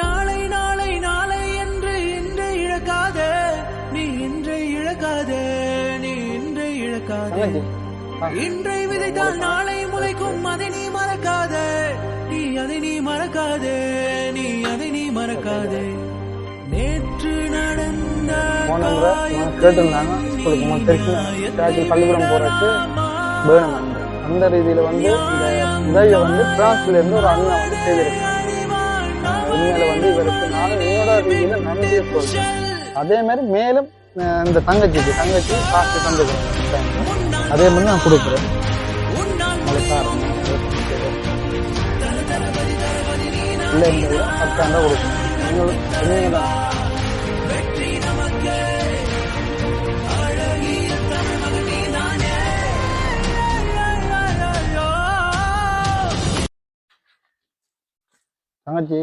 நாளை நாளை நாளை என்று இன்று இழக்காதே. நீ இன்றை இழக்காதே நீ இன்றை இழக்காதே. இன்றை விதைத்தால் நாளை முளைக்கும் அதை நீ மறக்காதே. நீ அதை நீ மறக்காதே நீ அதை நீ மறக்காதே. நேற்று நடந்த பள்ளிக்கூடம் போறதுக்கு வேணும் அந்த ரீதியில வந்து இந்த உதவியை வந்து பிரான்ஸ்ல இருந்து ஒரு அண்ணா வந்து செய்திருக்காங்க. உண்மையில வந்து இவருக்கு நானும் என்னோட ரீதியில நன்றியை சொல்றேன். அதே மாதிரி மேலும் இந்த தங்கச்சிக்கு தங்கச்சி காசு தந்துக்கிறேன் அதே மாதிரி நான் கொடுக்குறேன். உங்களுக்கு இல்லை இல்லை பத்தாண்டா கொடுக்கணும். நீங்கள் தான் தங்கச்சி.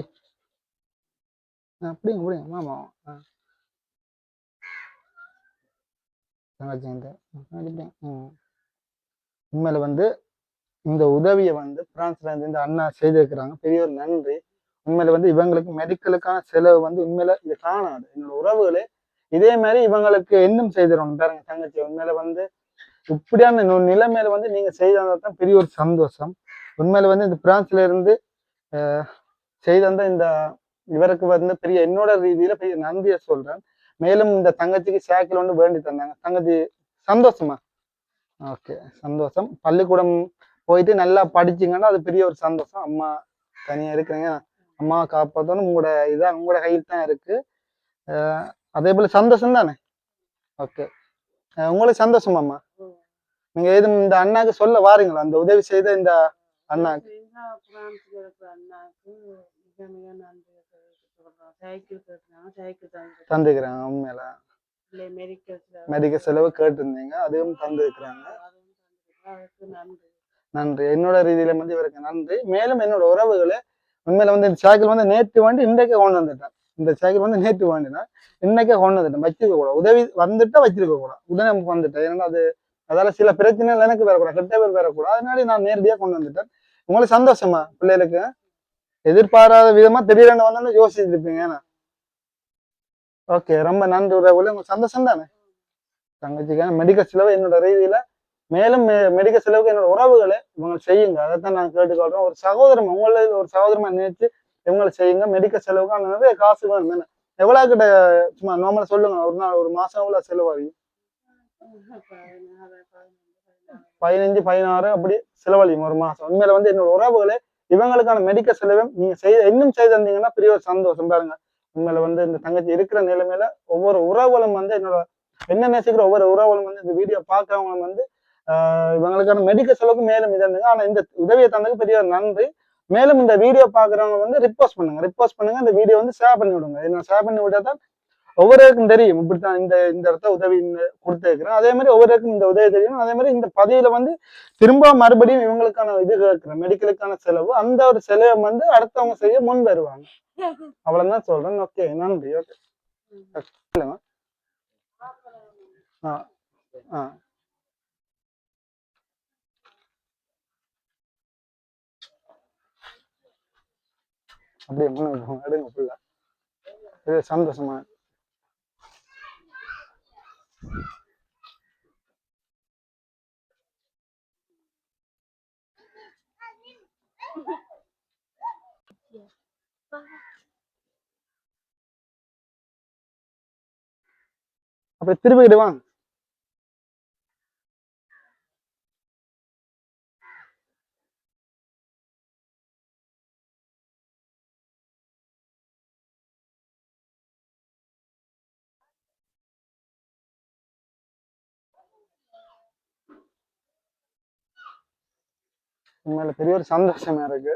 அப்படிங்க அப்படிங்க மாமா ஆ. தங்கச்சி இந்த ம். உண்மையில வந்து இந்த உதவியை வந்து பிரான்ஸ்ல இருந்து இந்த அண்ணா செய்திருக்கிறாங்க. பெரிய ஒரு நன்றி. உண்மையில வந்து இவங்களுக்கு மெடிக்கலுக்கான செலவு வந்து உண்மையில இது காணாது. என்னோட உறவுகளே இதே மாதிரி இவங்களுக்கு இன்னும் செய்திருவாங்க. பாருங்க தங்கச்சி உண்மையில வந்து இப்படியான நிலைமையில வந்து நீங்க செய்தா தான் பெரிய ஒரு சந்தோஷம். உண்மையில வந்து இந்த பிரான்ஸ்ல இருந்து அஹ், செய்த இந்த இவருக்கு வந்து பெரிய என்னோட ரீதியில பெரிய நன்றியை சொல்றேன். மேலும் இந்த தங்கச்சிக்கு சைக்கிள் வந்து வேண்டி தந்தாங்க. தங்கச்சி சந்தோஷமா? ஓகே சந்தோஷம். பள்ளிக்கூடம் போயிட்டு நல்லா படிச்சீங்கன்னா அது பெரிய ஒரு சந்தோஷம். அம்மா தனியா இருக்கிறீங்க. அம்மா காப்பாற்றணும் உங்களோட இதான் உங்களோட கையில் தான் இருக்கு. அதே போல சந்தோஷம் தானே? ஓகே உங்களுக்கு சந்தோஷமாம்மா நீங்க எதுவும் இந்த அண்ணாக்கு சொல்ல வாரீங்களா? அந்த உதவி செய்த இந்த அண்ணாக்கு? தந்துக்கிறாங்க உண்மையில. மெடிக்கல் செலவு. கேட்டிருந்தீங்க அதுவும் தந்துருக்குறாங்க. நன்றி. நன்றி. என்னோட ரீதியில வந்து இவருக்கு நன்றி. மேலும் என்னோட உறவுகளை உண்மையில வந்து இந்த சைக்கிள் வந்து நேற்று வாண்டி இன்றைக்கே கொண்டு வந்துட்டேன் இந்த சைக்கிள் வந்து நேற்று வாண்டினா இன்னைக்கே கொண்டு வந்துட்டேன் வச்சிருக்க கூடாது உதவி வந்துட்டா வச்சிருக்க கூடாது உடனே வந்துட்டேன். ஏன்னா அது அதால சில பிரச்சனைகள் எனக்கு வரக்கூடாது. கெட்ட பேர் வரக்கூடாது. அதனால நான் நேரடியா கொண்டு வந்துட்டேன். உங்களுக்கு சந்தோஷமா பிள்ளைகளுக்கு? எதிர்பாராத விதமா திடீரென வந்து யோசிச்சுட்டு இருப்பீங்க ஏன்னா ஓகே ரொம்ப நன்றி உறவுகளே. உங்களுக்கு சந்தோஷம் தானே தங்கச்சிக்கான மெடிக்கல் செலவு என்னோட ரீதியில மேலும் மெடிக்கல் செலவுக்கு என்னோட உறவுகளை இவங்க செய்யுங்க. அதைத்தான் நான் கேட்டுக்கொள்றேன். ஒரு சகோதரம் உங்களை ஒரு சகோதரமா நினைச்சு இவங்களை செய்யுங்க. மெடிக்கல் செலவுக்கு நிறைய காசு வேணும் என்ன? எவ்வளவு கிட்ட சும்மா நார்மலா சொல்லுங்க. ஒரு நாள் ஒரு மாசம் எவ்வளவு செலவாகும். பதினஞ்சு பதினாறு அப்படி செலவழியும் ஒரு மாசம். உண்மையில வந்து என்னோட உறவுகளே இவங்களுக்கான மெடிக்கல் செலவு நீங்க செய்ய இன்னும் செய்து தந்தீங்கன்னா பெரிய ஒரு சந்தோஷம் பாருங்க. உங்களை வந்து இந்த தங்கச்சி இருக்கிற நிலைமையில ஒவ்வொரு உறவுகளும் வந்து என்னோட என்ன நேசிக்கிற ஒவ்வொரு உறவுகளும் வந்து இந்த வீடியோ பாக்குறவங்க வந்து ஆஹ் இவங்களுக்கான மெடிக்கல் செலவுக்கு மேலும் இதாங்க ஆனா இந்த உதவியை தந்ததுக்கு பெரிய ஒரு நன்றி. மேலும் இந்த வீடியோ பாக்குறவங்க வந்து ரிப்போஸ்ட் பண்ணுங்க. ரிப்போஸ்ட் பண்ணுங்க. இந்த வீடியோ வந்து ஷேர் பண்ணி விடுங்க. என்ன ஷேர் பண்ணி விட்டா தான் ஒவ்வொருவருக்கும் தெரியும். இப்படித்தான் இந்த இந்த இடத்த உதவி இந்த அதே மாதிரி ஒவ்வொருவருக்கும் இந்த உதவி தெரியும். அதே மாதிரி இந்த பதவியில வந்து திரும்ப மறுபடியும் இவங்களுக்கான இது கேட்கிறேன் மெடிக்கலுக்கான செலவு அந்த ஒரு செலவை வந்து அடுத்தவங்க செய்ய முன் வருவாங்க. அவ்வளவுதான் சொல்றேன். ஓகே நன்றி. ஓகே சொல்லுங்க ஆ ஆ. அப்படியே முன்னுக்கு எடுங்க சந்தோஷமா? அப்ப திரும்பிக்கிட்டு வாங்க உண்மையில பெரிய ஒரு சந்தோஷமா இருக்கு.